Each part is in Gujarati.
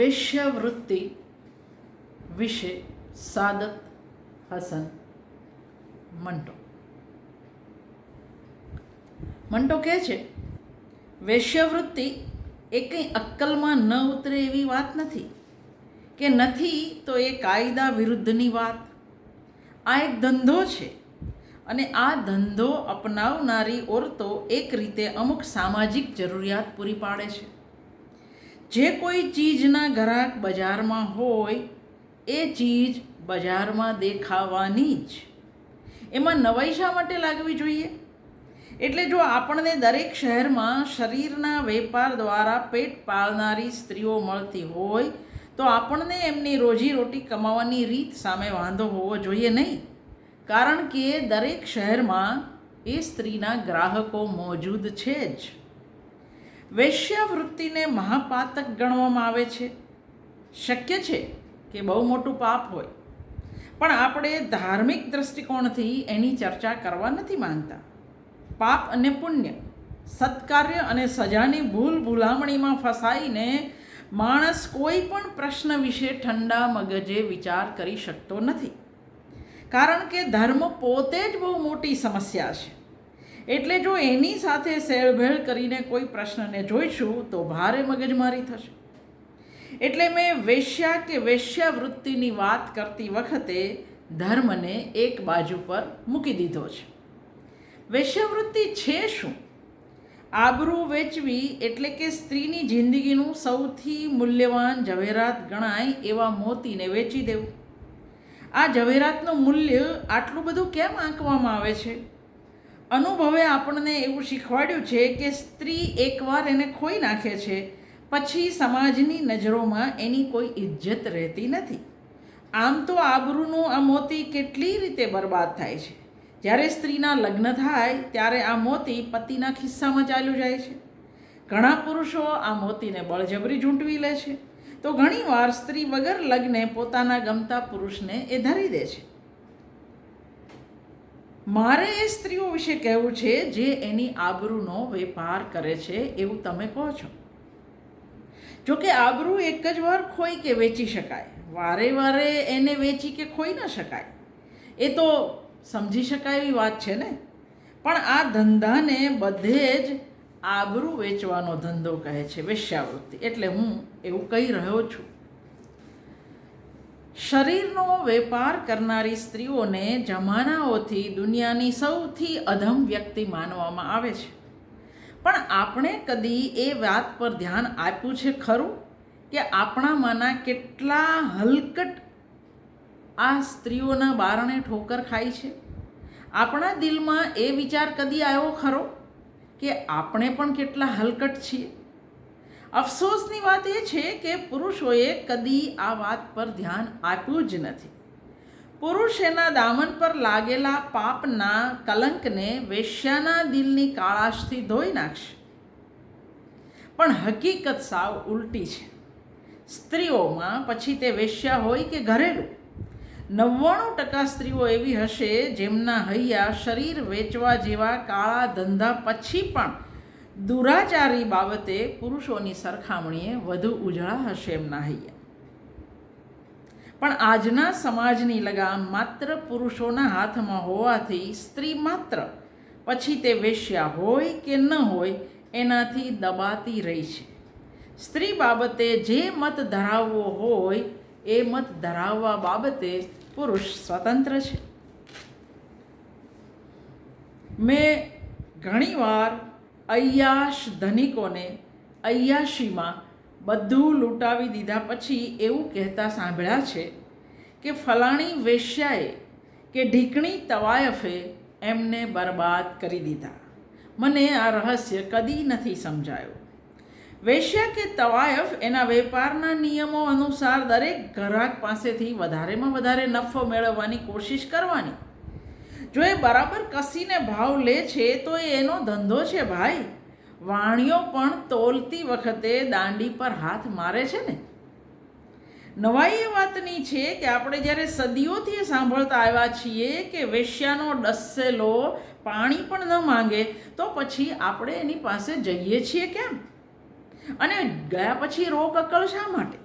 વેશ્યાવૃત્તિ વિશે સાદત હસન મંટો. મંટો કહે છે, વેશ્યાવૃત્તિ એ કંઈ અક્કલમાં ન ઉતરે એવી વાત નથી. કે નથી તો એ કાયદા વિરુદ્ધની વાત. આ એક ધંધો છે અને આ ધંધો અપનાવનારી ઓરતો એક રીતે અમુક સામાજિક જરૂરિયાત પૂરી પાડે છે. જે કોઈ ચીજના ગ્રાહક બજારમાં હોય, એ ચીજ બજારમાં દેખાવાની જ. એમાં નવાઈ શા માટે લાગવી જોઈએ? એટલે જો આપણને દરેક શહેરમાં શરીરના વેપાર દ્વારા પેટ પાળનારી સ્ત્રીઓ મળતી હોય, તો આપણને એમની રોજીરોટી કમાવાની રીત સામે વાંધો હોવો જોઈએ નહીં. કારણ કે દરેક શહેરમાં એ સ્ત્રીના ગ્રાહકો મોજૂદ છે જ. વેશ્યાવૃત્તિને મહાપાતક ગણવામાં આવે છે. શક્ય છે કે બહુ મોટું પાપ હોય. પણ આપણે ધાર્મિક દૃષ્ટિકોણથી એની ચર્ચા કરવા નથી માનતા પાપ અને પુણ્ય, સત્કાર્ય અને સજાની ભૂલ ભૂલામણીમાં ફસાઈને માણસ કોઈ પણ પ્રશ્ન વિશે ઠંડા મગજે વિચાર કરી શકતો નથી. કારણ કે ધર્મ પોતે જ બહુ મોટી સમસ્યા છે. એટલે જો એની સાથે સેળભેળ કરીને કોઈ પ્રશ્નને જોઈશું, તો ભારે મગજમારી થશે. એટલે મેં વેશ્યા કે વેશ્યાવૃત્તિની વાત કરતી વખતે ધર્મને એક બાજુ પર મૂકી દીધો છે. વેશ્યાવૃત્તિ છે શું? આબરૂ વેચવી એટલે કે સ્ત્રીની જિંદગીનું સૌથી મૂલ્યવાન ઝવેરાત ગણાય એવા મોતીને વેચી દેવું. આ ઝવેરાતનું મૂલ્ય આટલું બધું કેમ આંકવામાં આવે છે? અનુભવે આપણને એવું શીખવાડ્યું છે કે સ્ત્રી એકવાર એને ખોઈ નાખે છે, પછી સમાજની નજરોમાં એની કોઈ ઇજ્જત રહેતી નથી. આમ તો આબરૂનું આ મોતી કેટલી રીતે બરબાદ થાય છે? જ્યારે સ્ત્રીના લગ્ન થાય, ત્યારે આ મોતી પતિના ખિસ્સામાં ચાલ્યું જાય છે. ઘણા પુરુષો આ મોતીને બળજબરી ઝૂંટવી લે છે. તો ઘણીવાર સ્ત્રી વગર લગ્ને પોતાના ગમતા પુરુષને એ ધરી દે છે. મારે એ સ્ત્રીઓ વિશે કહેવું છે, જે એની આબરૂનો વેપાર કરે છે, એવું તમે કહો છો. જોકે આબરૂ એક જ વાર ખોઈ કે વેચી શકાય. વારે વારે એને વેચી કે ખોઈ ન શકાય. એ તો સમજી શકાય એવી વાત છે ને? પણ આ ધંધાને બધે જ આબરૂ વેચવાનો ધંધો કહે છે, વેશ્યાવૃત્તિ. એટલે હું એવું કહી રહ્યો છું. શરીરનો વેપાર કરનારી સ્ત્રીઓને જમાનાઓથી દુનિયાની સૌથી અધમ વ્યક્તિ માનવામાં આવે છે. પણ આપણે કદી એ વાત પર ધ્યાન આપ્યું છે ખરું? કે આપણામાંના કેટલા હલકટ આ સ્ત્રીઓના બારણે ઠોકર ખાય છે? આપણા દિલમાં એ વિચાર કદી આવ્યો ખરો? કે આપણે પણ કેટલા હલકટ છીએ? અફસોસની વાત એ છે કે પુરુષોએ કદી આ વાત પર ધ્યાન આપ્યું જ નથી. પુરુષ એના દામન પર લાગેલા પાપના કલંકને વેશ્યાના દિલની કાળાશથી ધોઈ નાખશે. પણ હકીકત સાવ ઉલટી છે. સ્ત્રીઓમાં પછી તે વેશ્યા હોય કે ઘરેલું, નવ્વાણું ટકા સ્ત્રીઓ એવી હશે જેમના હૈયા શરીર વેચવા જેવા કાળા ધંધા પછી પણ દુરાચારી બાબતે પુરુષોની સરખામણીએ વધુ ઉજળા હશે એમના હૈયા પણ આજના સમાજની લગામ માત્ર પુરુષોના હાથમાં હોવાથી સ્ત્રી માત્ર પછી તે વેશ્યા હોય કે ન હોય એનાથી દબાતી રહી છે. સ્ત્રી બાબતે જે મત ધરાવવો હોય એ મત ધરાવવા બાબતે પુરુષ સ્વતંત્ર છે. મેં ઘણીવાર અય્યાશ ધનિકોને અય્યાશીમાં બધું લૂંટાવી દીધા પછી એવું કહેતા સાંભળ્યા છે કે ફલાણી વેશ્યાએ કે ઢીકણી તવાયફે એમને બરબાદ કરી દીધા. મને આ રહસ્ય કદી નથી સમજાયું. વેશ્યા કે તવાયફ એના વેપારના નિયમો અનુસાર દરેક ગ્રાહક પાસેથી વધારેમાં વધારે નફો મેળવવાની કોશિશ કરવાની. જો એ બરાબર કસીને ભાવ લે છે, તો એ એનો ધંધો છે ભાઈ. વાણીઓ પણ તોલતી વખતે દાંડી પર હાથ મારે છે ને. નવાઈ એ વાતની છે કે આપણે જ્યારે સદીઓથી સાંભળતા આવ્યા છીએ કે વેશ્યાનો ડસેલો પાણી પણ ન માંગે, તો પછી આપણે એની પાસે જઈએ છીએ કેમ? અને ગયા પછી રોગ અકળ શા માટે?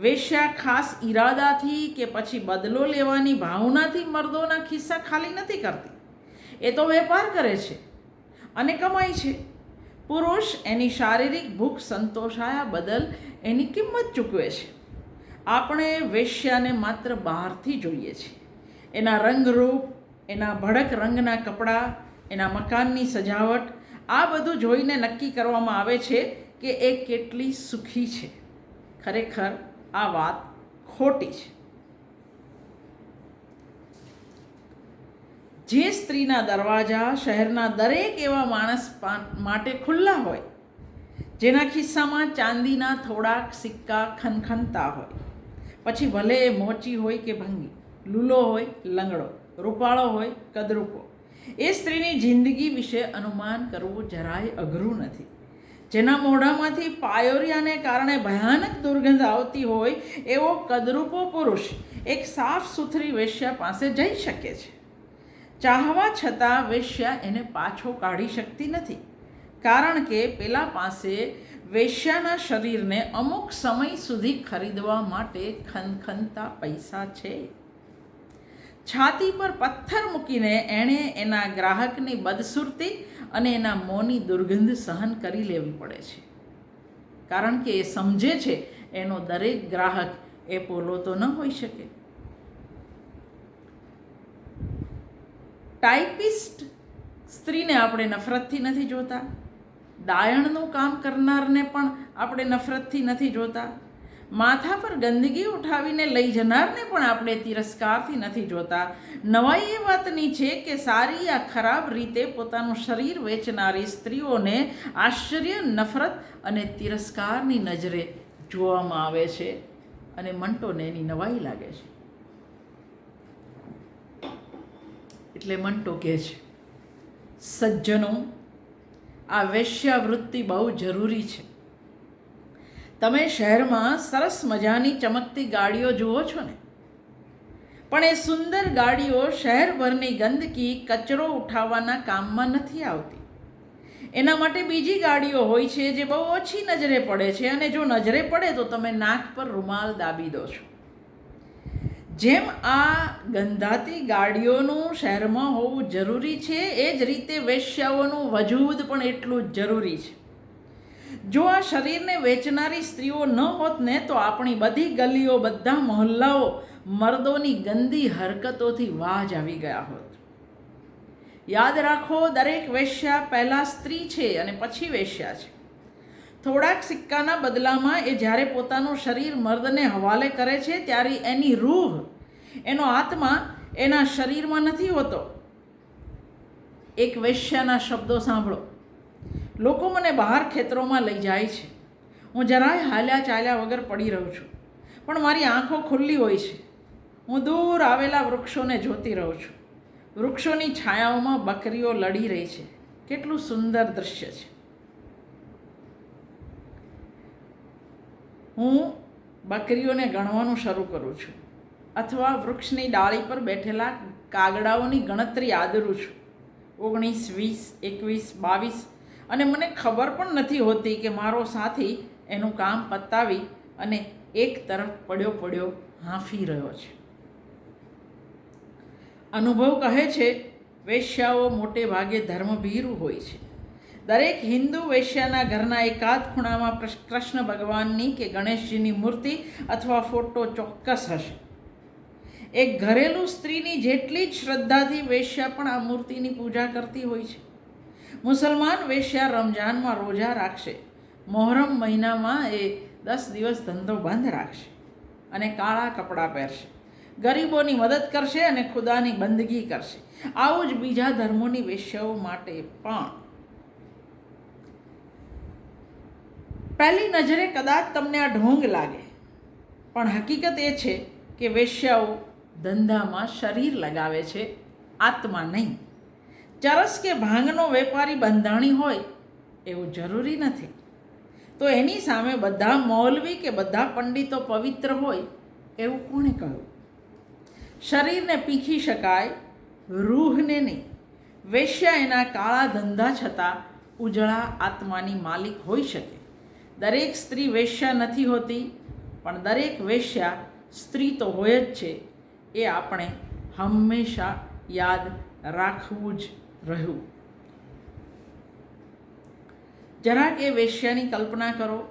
વેશ્યા ખાસ ઈરાદાથી કે પછી બદલો લેવાની ભાવનાથી મર્દોના ખિસ્સા ખાલી નથી કરતી. એ તો વેપાર કરે છે અને કમાય છે. પુરુષ એની શારીરિક ભૂખ સંતોષાયા બદલ એની કિંમત ચૂકવે છે. આપણે વેશ્યાને માત્ર બહારથી જોઈએ છીએ એના રંગરૂપ, એના ભડક રંગના કપડાં, એના મકાનની સજાવટ, આ બધું જોઈને નક્કી કરવામાં આવે છે કે એ કેટલી સુખી છે. ખરેખર આ વાત ખોટી છે. જે સ્ત્રીના દરવાજા શહેરના દરેક એવા માણસ માટે ખુલ્લા હોય, જેના ખિસ્સામાં ચાંદીના થોડાક સિક્કા ખનખનતા હોય, પછી ભલે એ મોચી હોય કે ભંગી, લૂલો હોય, લંગડો, રૂપાળો હોય, કદરૂપો, એ સ્ત્રીની જિંદગી વિશે અનુમાન કરવું જરાય અઘરું નથી. જેના મોઢામાંથી પાયોરિયાને કારણે ભયાનક દુર્ગંધ આવતી હોય એવો કદરૂપો પુરુષ એક સાફ સુથરી વેશ્યા પાસે જઈ શકે છે. ચાહવા છતાં વેશ્યા એને પાછો કાઢી શકતી નથી. કારણ કે પેલા પાસે વેશ્યાના શરીરને અમુક સમય સુધી ખરીદવા માટે ખનખનતા પૈસા છે. છાતી પર પથ્થર મૂકીને એણે એના ગ્રાહકની બદસુરતી અને એના મોંની દુર્ગંધ સહન કરી લેવી પડે છે. કારણ કે એ સમજે છે, એનો દરેક ગ્રાહક એ પોલો તો ન હોઈ શકે. ટાઈપિસ્ટ સ્ત્રીને આપણે નફરતથી નથી જોતા. દાયણનું કામ કરનારને પણ આપણે નફરતથી નથી જોતા. માથા પર ગંદકી ઉઠાવીને લઈ જનારને પણ આપણે તિરસ્કારથી નથી જોતા. નવાઈ એ વાતની છે કે સારી યા ખરાબ રીતે પોતાનું શરીર વેચનારી સ્ત્રીઓને આશ્ચર્ય, નફરત અને તિરસ્કારની નજરે જોવામાં આવે છે અને મંટોને એની નવાઈ લાગે છે. એટલે મંટો કહે છે, સજ્જનો, આ વેશ્યાવૃત્તિ બહુ જરૂરી છે. તમે શહેરમાં સરસ મજાની ચમકતી ગાડીઓ જુઓ છો ને? પણ એ સુંદર ગાડીઓ શહેરભરની ગંદકી કચરો ઉઠાવવાના કામમાં નથી આવતી. એના માટે બીજી ગાડીઓ હોય છે જે બહુ ઓછી નજરે પડે છે અને જો નજરે પડે તો તમે નાક પર રૂમાલ દાબી દો છો. જેમ આ ગંધાતી ગાડીઓનું શહેરમાં હોવું જરૂરી છે, એ જ રીતે વેશ્યાઓનું વજૂદ પણ એટલું જ જરૂરી છે. જો આ શરીરને વેચનારી સ્ત્રીઓ ન હોત ને, તો આપણી બધી ગલીઓ, બધા મહોલ્લાઓ મર્દોની ગંદી હરકતોથી વાજ આવી ગયા હોત. યાદ રાખો, દરેક વેશ્યા પહેલાં સ્ત્રી છે અને પછી વેશ્યા છે. થોડાક સિક્કાના બદલામાં એ જ્યારે પોતાનું શરીર મર્દને હવાલે કરે છે, ત્યારે એની રૂહ, એનો આત્મા એના શરીરમાં નથી હોતો. એક વેશ્યાના શબ્દો સાંભળો. લોકો મને બહાર ખેતરોમાં લઈ જાય છે. હું જરાય હાલ્યા ચાલ્યા વગર પડી રહું છું. પણ મારી આંખો ખુલ્લી હોય છે. હું દૂર આવેલા વૃક્ષોને જોતી રહું છું. વૃક્ષોની છાયાઓમાં બકરીઓ લડી રહી છે. કેટલું સુંદર દૃશ્ય છે. હું બકરીઓને ગણવાનું શરૂ કરું છું. અથવા વૃક્ષની ડાળી પર બેઠેલા કાગડાઓની ગણતરી આદરું છું. ઓગણીસ, વીસ, એકવીસ, બાવીસ અને મને ખબર પણ નથી હોતી કે મારો સાથી એનું કામ પતાવી અને એક તરફ પડ્યો પડ્યો હાંફી રહ્યો છે. અનુભવ કહે છે, વેશ્યાઓ મોટે ભાગે ધર્મભીરુ હોય છે. દરેક હિન્દુ વેશ્યાના ઘરના એકાદ ખૂણામાં કૃષ્ણ ભગવાનની કે ગણેશજીની મૂર્તિ અથવા ફોટો ચોક્કસ હશે. એક ઘરેલું સ્ત્રીની જેટલી જ શ્રદ્ધાથી વેશ્યા પણ આ મૂર્તિની પૂજા કરતી હોય છે. મુસલમાન વેશ્યા રમજાનમાં રોજા રાખશે. મોહરમ મહિનામાં એ દસ દિવસ ધંધો બંધ રાખશે અને કાળા કપડાં પહેરશે. ગરીબોની મદદ કરશે અને ખુદાની બંદગી કરશે. આવું જ બીજા ધર્મોની વેશ્યાઓ માટે પણ. પહેલી નજરે કદાચ તમને આ ઢોંગ લાગે, પણ હકીકત એ છે કે વેશ્યાઓ ધંધામાં શરીર લગાવે છે, આત્મા નહીં. ચરસ કે ભાંગનો વેપારી બંધાણી હોય, એવું જરૂરી નથી. તો એની સામે બધા મૌલવી કે બધા પંડિતો પવિત્ર હોય, એવું કોણે કહ્યું? શરીરને પીખી શકાય, રૂહને નહીં. વેશ્યા એના કાળા ધંધા છતાં ઉજળા આત્માની માલિક હોઈ શકે. દરેક સ્ત્રી વેશ્યા નથી હોતી, પણ દરેક વેશ્યા સ્ત્રી તો હોય જ છે. એ આપણે હંમેશા યાદ રાખવું જ રહ્યું. જરાક એ વેશ્યાની કલ્પના કરો,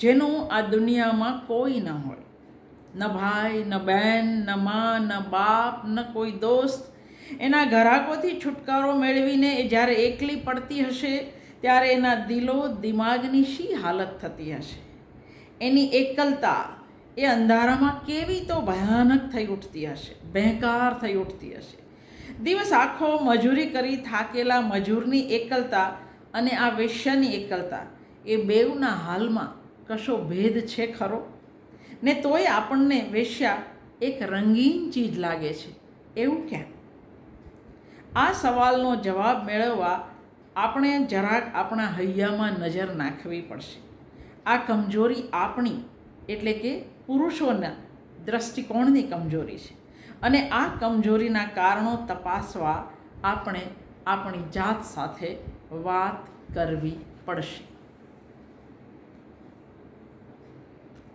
જેનું આ દુનિયામાં કોઈ ન હોય ન ભાઈ, ન બહેન, ન મા, ન બાપ, ન કોઈ દોસ્ત. એના ઘરાકોથી છુટકારો મેળવીને એ જ્યારે એકલી પડતી હશે, ત્યારે એના દિલો, દિમાગની શી હાલત થતી હશે? એની એકલતા એ અંધારામાં કેવી તો ભયાનક થઈ ઉઠતી હશે, બેકાર થઈ ઉઠતી હશે. દિવસ આખો મજૂરી કરી થાકેલા મજૂરની એકલતા અને આ વેશ્યાની એકલતા, એ બેઉના હાલમાં કશો ભેદ છે ખરો? ને તોય આપણને વેશ્યા એક રંગીન ચીજ લાગે છે. એવું કેમ આ સવાલનો જવાબ મેળવવા આપણે જરાક આપણા હૈયામાં નજર નાખવી પડશે. આ કમજોરી આપણી, એટલે કે પુરુષોના દ્રષ્ટિકોણની કમજોરી છે. અને આ કમજોરીના કારણો તપાસવા આપણે આપણી જાત સાથે વાત કરવી પડશે.